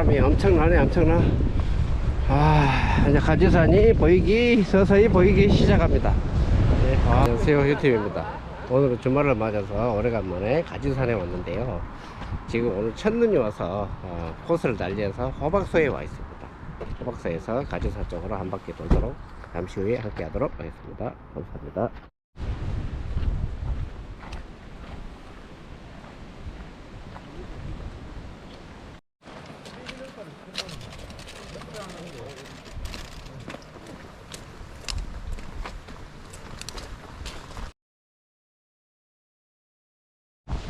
바람이 엄청나네 엄청나. 아 이제 가지산이 보이기 서서히 보이기 시작합니다. 네, 아, 안녕하세요 유팀입니다. 오늘은 주말을 맞아서 오래간만에 가지산에 왔는데요. 지금 오늘 첫눈이 와서 어, 코스를 달리해서 호박소에 와 있습니다. 호박소에서 가지산 쪽으로 한 바퀴 돌도록 잠시 후에 함께 하도록 하겠습니다. 감사합니다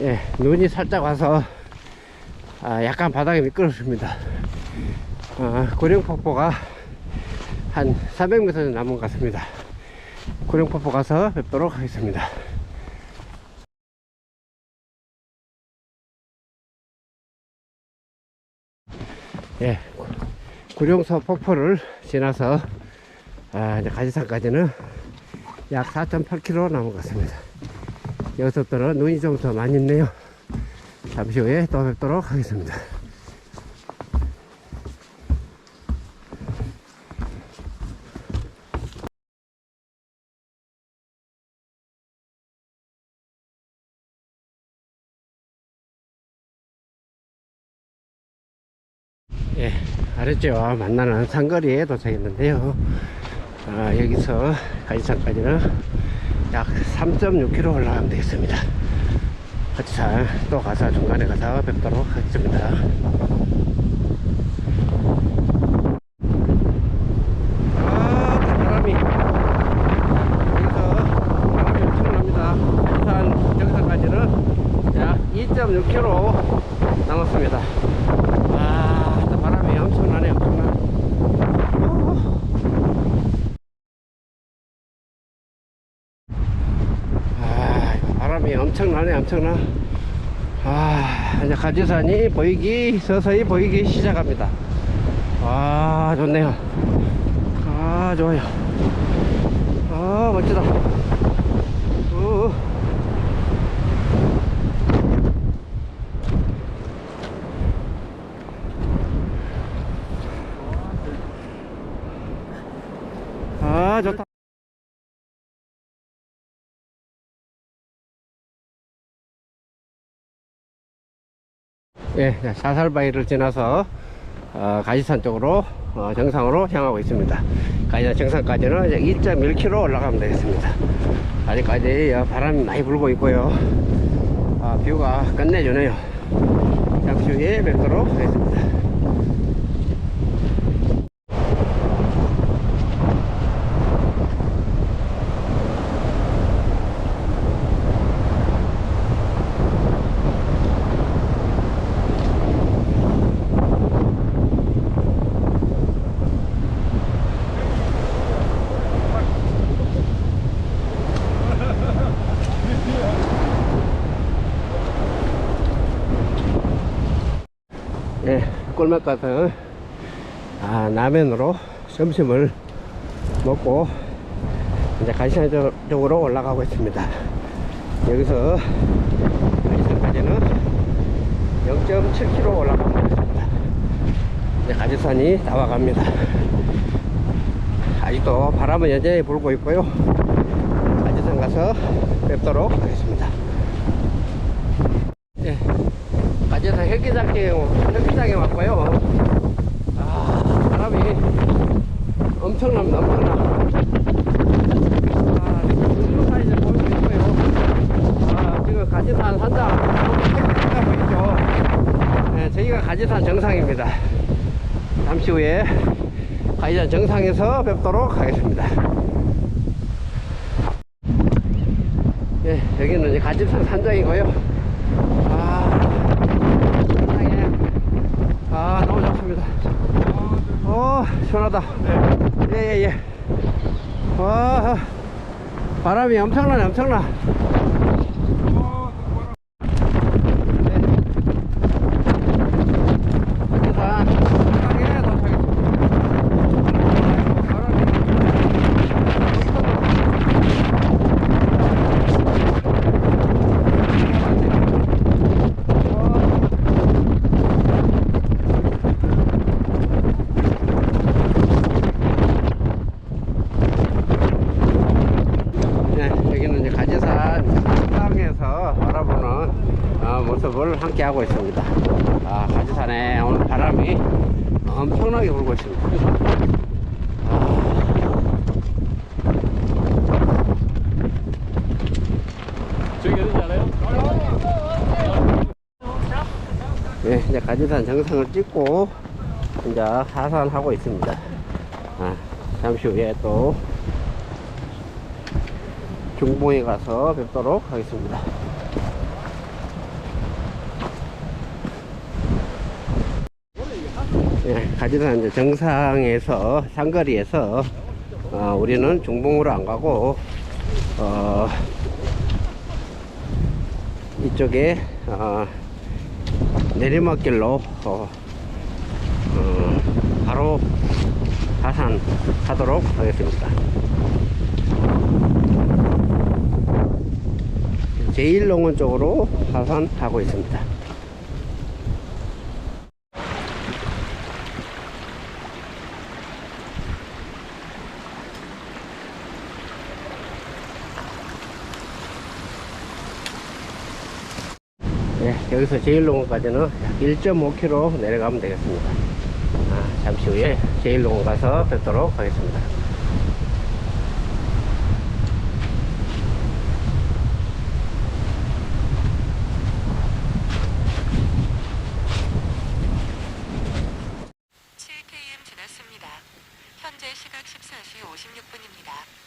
예, 눈이 살짝 와서 아, 약간 바닥이 미끄럽습니다. 아, 고령폭포가 한 400m 정도 남은 것 같습니다. 고령폭포 가서 뵙도록 하겠습니다. 예, 구룡서 폭포를 지나서 아, 가지산까지는 약 4.8km 남은 것 같습니다. 여기서부터는 눈이 좀 더 많이 있네요. 잠시 후에 또 뵙도록 하겠습니다. 예, 아랫지와 만나는 상거리에 도착했는데요. 아, 여기서 가지산까지는 약 3.6km 올라가면 되겠습니다. 하지산 또 가서 중간에 가서 뵙도록 하겠습니다. 아, 바람이 여기서 바람이 엄청납니다. 하지산 정상까지는 약 2.6km 남았습니다. 아, 또 바람이 엄청나네, 엄청나. 아, 이거 바람이 엄청나네, 엄청나. 아, 이제 가지산이 보이기, 서서히 보이기 시작합니다. 아, 좋네요. 아, 좋아요. 아, 멋지다. 우. 아, 좋다. 예, 자, 사살바위를 지나서 어, 가지산 쪽으로 어, 정상으로 향하고 있습니다. 가지산 정상까지는 이제 1.1km 올라가면 되겠습니다. 아직까지 어, 바람이 많이 불고 있고요. 아, 뷰가 끝내주네요. 잠시 후에 뵙도록 하겠습니다. 예, 꿀맛 같은 아, 라면으로 점심을 먹고 이제 가시산 쪽으로 올라가고 있습니다. 여기서 가지산까지는 0.7km 올라가면 되겠습니다. 이제 가지산이 다 와갑니다. 아직도 바람은 여전히 불고 있고요. 가지산 가서 뵙도록 하겠습니다. 예. 가지산 헬기장에, 헬기장에 왔고요. 아, 바람이 엄청납니다, 엄청나. 아, 눈로까지 이제 보이고 있고요. 아, 지금 가지산 산장, 헬기장 보이죠? 네, 저희가 가지산 정상입니다. 잠시 후에 가지산 정상에서 뵙도록 하겠습니다. 예, 여기는 이제 가지산 산장이고요. 아, 세상에. 아, 너무 좋습니다. 어, 시원하다. 예, 예, 예. 와, 바람이 엄청나네, 엄청나. 가지산 식당에서 바라보는 어, 모습을 함께 하고 있습니다 아, 가지산에 오늘 바람이 엄청나게 불고 있습니다 네, 이제 가지산 정상을 찍고 이제 하산하고 있습니다. 아, 잠시 후에 또 중봉에 가서 뵙도록 하겠습니다. 예, 가지산 이제 정상에서 상거리에서 어, 우리는 중봉으로 안 가고 어, 이쪽에 어, 내리막길로 어, 어, 바로 하산하도록 하겠습니다. 제1농원 쪽으로 하산하고 있습니다. 네, 여기서 제1농원까지는 약 1.5km 내려가면 되겠습니다. 아, 잠시 후에 제1농원 가서 뵙도록 하겠습니다. 칠 k m 지났습니다. 현재 시각 14시 56분입니다.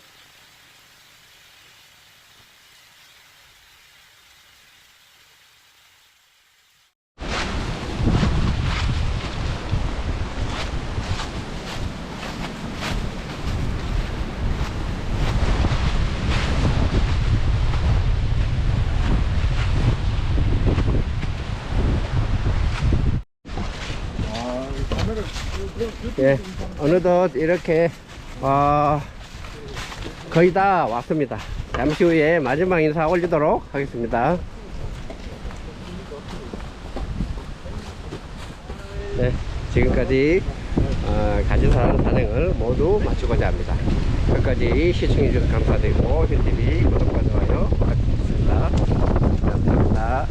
예, 어느덧 이렇게 어, 거의 다 왔습니다. 잠시 후에 마지막 인사 올리도록 하겠습니다. 네, 지금까지 어, 가지산 산행을 모두 마치고자 합니다. 끝까지 시청해주셔서 감사드리고 힐TV 구독과 좋아요 부탁드리겠습니다. 감사합니다.